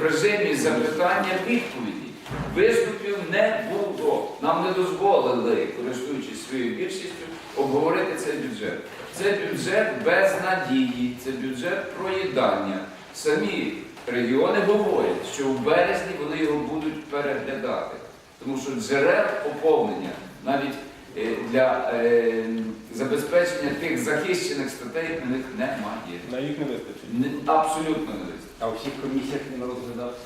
в режимі запитання відповіді. Виступів не було. Нам не дозволили, користуючись своєю більшістю, обговорити цей бюджет. Це бюджет без надії, це бюджет проїдання. Самі регіони говорять, що в березні вони його будуть переглядати. Тому що джерел поповнення навіть для е, забезпечення тих захищених статей в них немає. На їх не вистачить. Абсолютно не вистачить. А у всіх комісіях він розглядався.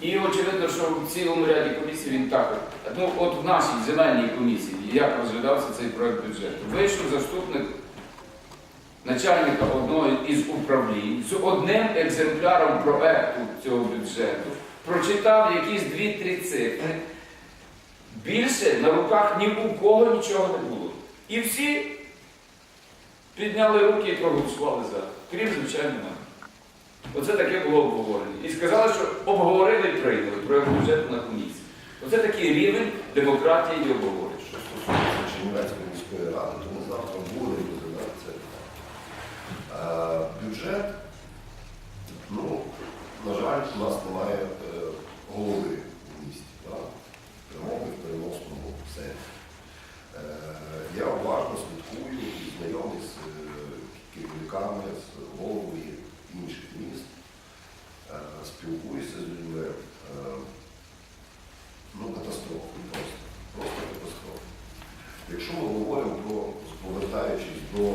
І очевидно, що в цілому ряді комісій він також. Ну, от в нашій земельній комісії, як розглядався цей проект бюджету, вийшов заступник начальника одного із управлінь з одним екземпляром проекту цього бюджету, прочитав якісь дві-три цифри. Більше на руках ні у кого нічого не було. І всі підняли руки і проголосували за, крім звичайно мене. Оце таке було обговорення. І сказали, що обговорили і прийняли проєкт бюджету на комісії. Оце такий рівень демократії і обговорення. Що стосується Чернівецької міської ради, то ми завтра розглядати це. Е, Бюджет, ну, на жаль, у нас немає е, голови в місті, так? в прямому і в переносному сенсі. Е, Я уважно слідкую і знайомий з е, керівниками, з головами інших міст, е, спілкуюся з людьми. Е, Ну, катастрофа, просто, просто катастрофа. Якщо ми говоримо про, повертаючись до е,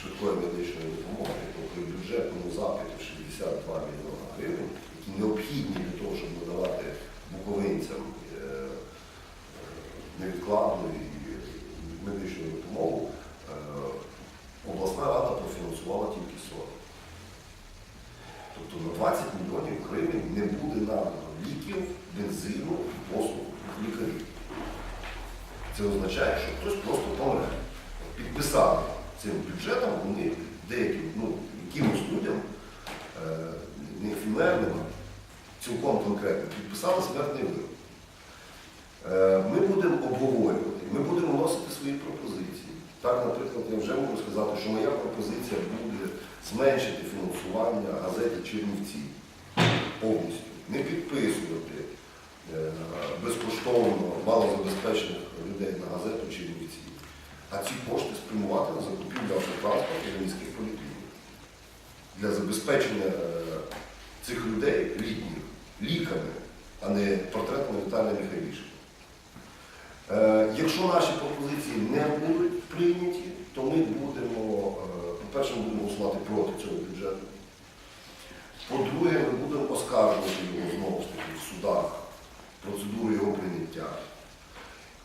швидкої медичної допомоги, то при бюджетному запиті 62 мільйона гривень, які необхідні для того, щоб надавати буковинцям е, невідкладну і медичну допомогу, Тобто на 20 мільйонів гривень не буде надано ліків, бензину послуг лікарів. Це означає, що хтось просто помре. Підписали цим бюджетом вони деяким, ну, якимось людям, е, не ефемерним, цілком конкретно, підписали смертний вирок. Е, Ми будемо обговорювати, ми будемо вносити свої пропозиції. Так, наприклад, я вже можу сказати, що моя пропозиція буде зменшити фінансування газеті Чернівці повністю, не підписувати е, безкоштовно малозабезпечених людей на газету Чернівці, а ці кошти спрямувати на закупівлю автотранспорту і міських поліклінік для забезпечення е, цих людей літніх ліками, а не портретами Віталія Михайлішка. Е, Якщо наші пропозиції не будуть прийняті, то ми будемо, е, по-перше, ми будемо голосувати проти цього бюджету. По-друге, ми будемо оскаржувати його знову ж таки в судах, процедуру його прийняття.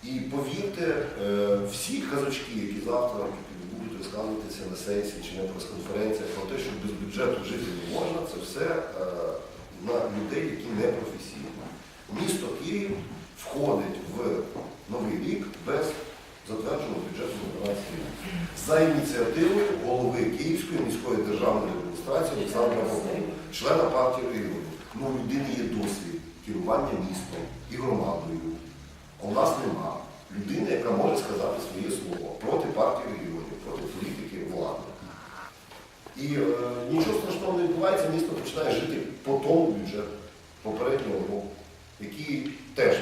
І повірте, е, всі казачки, які завтра будуть розказуватися на сесії чи на прес-конференціях про те, що без бюджету жити не можна, це все на людей, які не професійні. Місто Київ входить в новий рік без затвердженого бюджету на 12 рік. За ініціативою голови Київської міської державної адміністрації Олександра Богдана, члена партії регіонів. Ну, у людини є досвід керування містом і громадою. А у нас нема людини, яка може сказати своє слово проти партії регіонів, проти політики влади. І е, нічого страшного не відбувається, місто починає жити по тому бюджету попереднього року, який теж